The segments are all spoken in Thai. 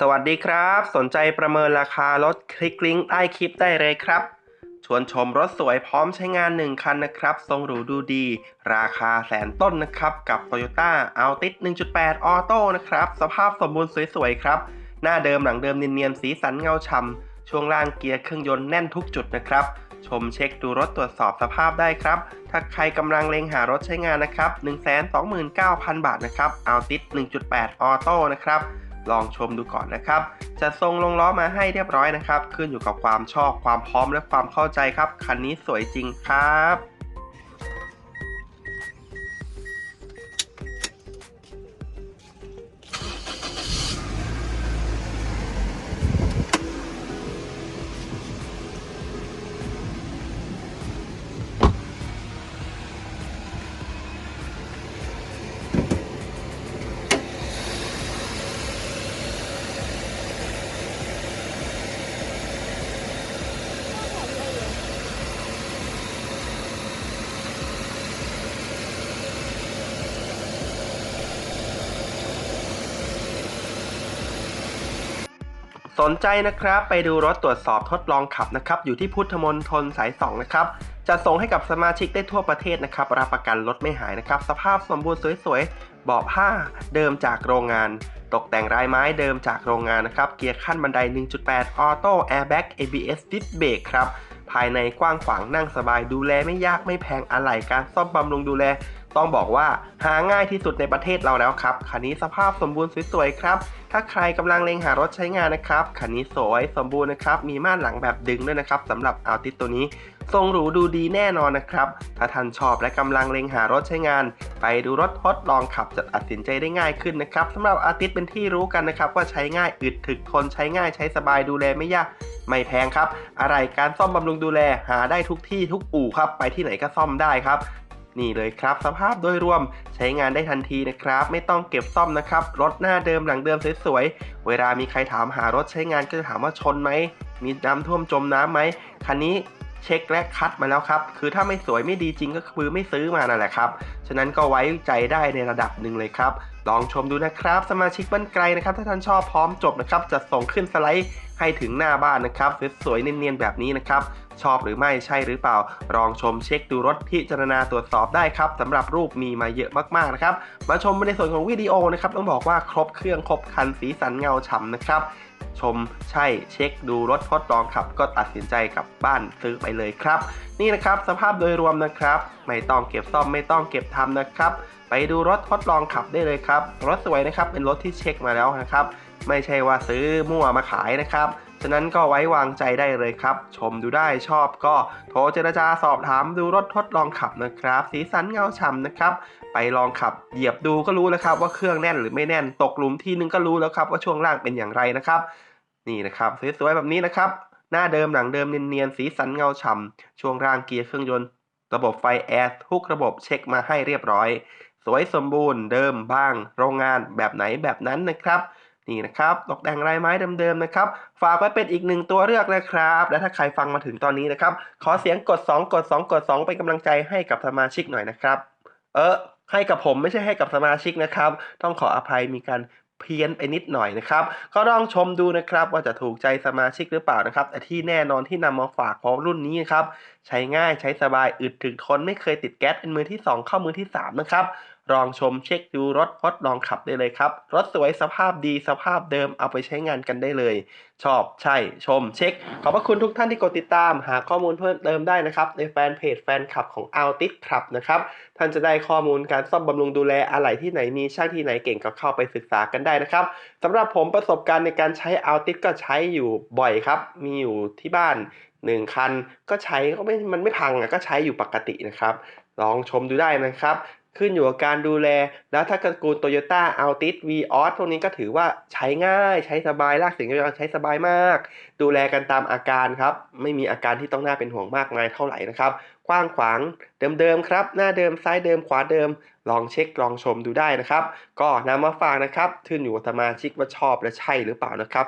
สวัสดีครับ สนใจประเมินราคารถคลิกลิงก์ใต้คลิปได้เลยครับ ชวนชมรถสวยพร้อมใช้งาน 1 คันนะครับ ทรงหรูดูดี ราคาแสนต้นนะครับ กับ Toyota Altis 1.8 Auto นะครับ สภาพสมบูรณ์สวยๆครับ หน้าเดิมหลังเดิมเนียนๆสีสันเงาฉ่ำช่วงล่างเกียร์เครื่องยนต์แน่นทุกจุดนะครับ ชมเช็คดูรถตรวจสอบสภาพได้ครับ ถ้าใครกำลังเล็งหารถใช้งานนะครับ 129,000 บาทนะครับ Altis 1.8 Auto นะครับ ลองชมดูก่อนนะครับจะทรงลงล้อมาให้เรียบร้อยนะครับ ขึ้นอยู่กับความชอบความพร้อมและความเข้าใจครับ คันนี้สวยจริงครับ สนใจนะครับไปดูรถตรวจสอบทดลองขับนะครับอยู่ที่พุทธมณฑลสาย 2 นะครับจะส่งให้กับสมาชิกได้ทั่วประเทศนะครับ รับประกันรถไม่หายนะครับ สภาพสมบูรณ์สวยๆ เบาะผ้าเดิมจากโรงงาน ตกแต่งรายไม้เดิมจากโรงงานนะครับ เกียร์ขั้นบันได 1.8 ออโต้แอร์แบ็ก ABS ดิสเบรกครับ ภายในกว้างขวางนั่งสบายดูแลไม่ยากไม่แพงอะไหล่การซ่อมบำรุงดูแล ต้องบอกว่าหาง่ายที่สุดในประเทศเราแล้วครับคันนี้สภาพสมบูรณ์สวยๆครับ ถ้าใครกำลังเล็งหารถใช้งานนะครับคันนี้สวยสมบูรณ์นะครับมีม่านหลังแบบดึงด้วยนะครับสำหรับอัลติสตัวนี้ทรงหรูดูดีแน่นอนนะครับ ถ้าท่านชอบและกำลังเล็งหารถใช้งาน ไปดูรถทดลองขับจะตัดสินใจได้ง่ายขึ้นนะครับสำหรับอาติสเป็นที่รู้กันนะครับ ว่าใช้ง่ายอึดถึกทนใช้ง่ายใช้สบายดูแลไม่ยาก ไม่แพงครับ อะไรการซ่อมบำรุงดูแลหาได้ทุกที่ทุกอู่ครับ ไปที่ไหนก็ซ่อมได้ครับ นี่เลยครับ สภาพโดยรวมใช้งานได้ทันทีนะครับ ไม่ต้องเก็บซ่อมนะครับ รถหน้าเดิมหลังเดิมสวยๆ เวลามีใครถามหารถใช้งานก็จะถามว่าชนไหม มีน้ำท่วมจมน้ำไหม คันนี้เช็คและคัดมาแล้วครับ คือถ้าไม่สวยไม่ดีจริงก็คือไม่ซื้อมานั่นแหละครับ ฉะนั้นก็ไว้ใจได้ในระดับหนึ่งเลยครับ ลองชมดูนะครับ สมาชิกบ้านไกลนะครับ ถ้าท่านชอบพร้อมจบนะครับ จะส่งขึ้นสไลด์ให้ถึงหน้าบ้านนะครับสวยๆเนียนๆแบบนี้นะครับชอบหรือไม่ใช่หรือเปล่าลองชมเช็คดูรถพิจารณาตรวจสอบได้ครับสำหรับรูปมีมาเยอะมากๆนะครับมาชมในส่วนของวิดีโอนะครับต้องบอกว่าครบเครื่องครบคันสีสันเงาฉ่ำนะครับชมใช่เช็คดูรถทดลองขับ ก็ตัดสินใจกลับบ้านซื้อไปเลยครับ นี่นะครับสภาพโดยรวมนะครับ ไม่ต้องเก็บซ่อมไม่ต้องเก็บทำนะครับ ไปดูรถทดลองขับได้เลยครับ รถสวยนะครับเป็นรถที่เช็คมาแล้วนะครับ ไม่ใช่ว่าซื้อมั่วมาขายนะครับ ฉะนั้นก็ไว้วางใจได้เลยครับ ชมดูได้ชอบก็โทรเจรจาสอบถามดูรถทดลองขับนะครับ สีสันเงาฉ่ำนะครับ ไปลองขับเหยียบดูก็รู้แล้วครับ ว่าเครื่องแน่นหรือไม่แน่นตกหลุมที่นึงก็รู้แล้วครับว่าช่วงล่างเป็นอย่างไรนะครับ นี่นะครับสวยๆแบบนี้นะครับ หน้าเดิมหลังเดิมเนียนๆสีสันเงาฉ่ำช่วงล่างเกียร์เครื่องยนต์ระบบไฟแอร์ทุกระบบเช็คมาให้เรียบร้อย สวยสมบูรณ์เดิมบ้าง โรงงานแบบไหนแบบนั้นนะครับ นี่นะครับตกแต่งลายไม้เดิมๆนะครับ ฝากไว้เป็นอีกหนึ่งตัวเลือกนะครับ และถ้าใครฟังมาถึงตอนนี้นะครับ ขอเสียงกด 2 กด 2 กด 2 เป็นกำลังใจให้กับสมาชิกหน่อยนะครับ เออให้กับผมไม่ใช่ให้กับสมาชิกนะครับ ต้องขออภัยมีการเพี้ยนไปนิดหน่อยนะครับ ก็ลองชมดูนะครับว่าจะถูกใจสมาชิกหรือเปล่านะครับ แต่ที่แน่นอนที่นำมาฝากพราะรุ่นนี้ครับ ใช้ง่ายใช้สบายอึดถึกทนไม่เคยติดแก๊สเป็นมือที่ 2 เข้ามือที่ 3 นะครับ ลองชมเช็คดูรถทดลองขับได้เลยครับ รถสวยสภาพดีสภาพเดิมเอาไปใช้งานกันได้เลย ชอบใช่ชมเช็ค ขอบพระคุณทุกท่านที่กดติดตาม หาข้อมูลเพิ่มเติมได้นะครับ ในแฟนเพจแฟนคลับของ Altis ครับนะครับ ท่านจะได้ข้อมูลการซ่อมบำรุงดูแลอะไรที่ไหนมีช่างที่ไหนเก่งก็เข้าไปศึกษากันได้นะครับสำหรับผมประสบการณ์ในการใช้ Altis ก็ใช้อยู่บ่อยครับ มีอยู่ที่บ้านหนึ่งคันก็ใช้ก็ไม่มันไม่พังอะก็ใช้อยู่ปกตินะครับ ลองชมดูได้นะครับ ขึ้นอยู่กับการดูแล แล้วถ้าตระกูล Toyota Altis v ออสพวกนี้ก็ถือว่าใช้ง่ายใช้สบายลากเสียงยาวใช้สบายมาก ดูแลกันตามอาการครับ ไม่มีอาการที่ต้องน่าเป็นห่วงมากมายเท่าไหร่นะครับ กว้างขวางเดิมๆครับ หน้าเดิมซ้ายเดิมขวาเดิม ลองเช็คลองชมดูได้นะครับ ก็นำมาฝากนะครับขึ้นอยู่กับสมาชิกว่าชอบและใช่หรือเปล่านะครับ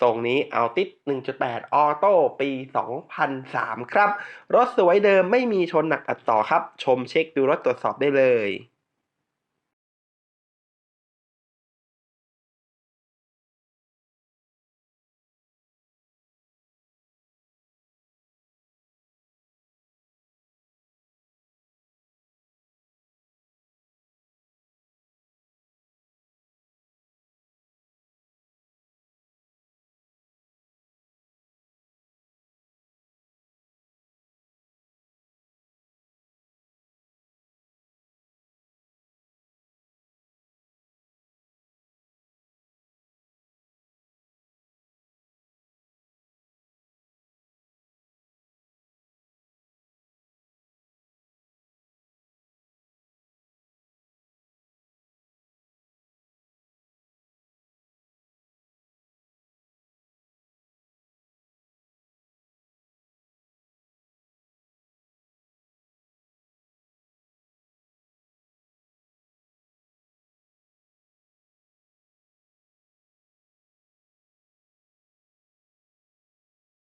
ทรงนี้เอาติด 1.8 ออโต้ ปี 2003 ครับ รถสวยเดิมไม่มีชนหนักอัดต่อครับ ชมเช็คดูรถตรวจสอบได้เลย